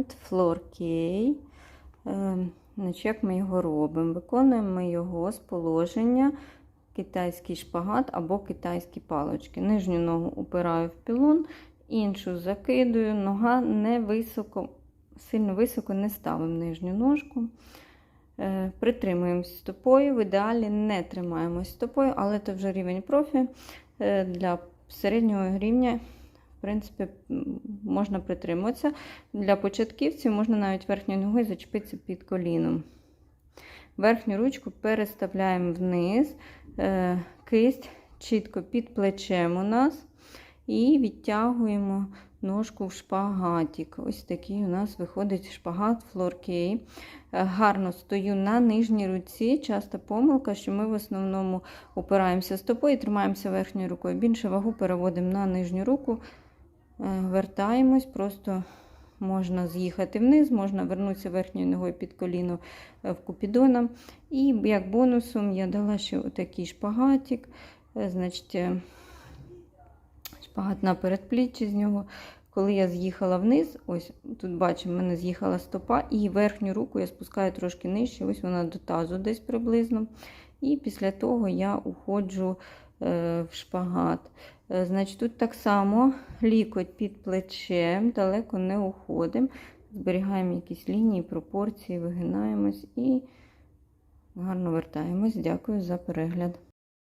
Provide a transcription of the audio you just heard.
елемент флоркей. Значить, як ми його робимо? Виконуємо ми його з положення китайський шпагат або китайські палочки. Нижню ногу упираю в пілон, іншу закидую, нога не високо, сильно високо не ставимо нижню ножку. Е, Притримуємось стопою. В ідеалі не тримаємось стопою, але це вже рівень профі. Е, Для середнього рівня, принципі, можна притримуватися. Для початківців можна навіть верхньою ногою зачепитися під коліном. Верхню ручку переставляємо вниз, е, кисть чітко під плечем у нас. І відтягуємо ножку в шпагатик. Ось такий у нас виходить шпагат флоркей. Гарно стою на нижній руці. Часто помилка, що ми в основному опираємося стопою і тримаємося верхньою рукою. Більше вагу переводимо на нижню руку, вертаємось, просто можна з'їхати вниз, можна вернутися верхньою ногою під коліно е, в купідона. І як бонусом я дала ще отакий шпагатик. Е, Значить, е, шпагат на передпліччі з нього. Коли я з'їхала вниз, ось тут бачимо, в мене з'їхала стопа, і верхню руку я спускаю трошки нижче, ось вона до тазу десь приблизно. І після того я уходжу е, в шпагат. Е, значить, тут так само лікоть під плечем, далеко не уходимо. Зберігаємо якісь лінії, пропорції, вигинаємось і гарно вертаємось. Дякую за перегляд.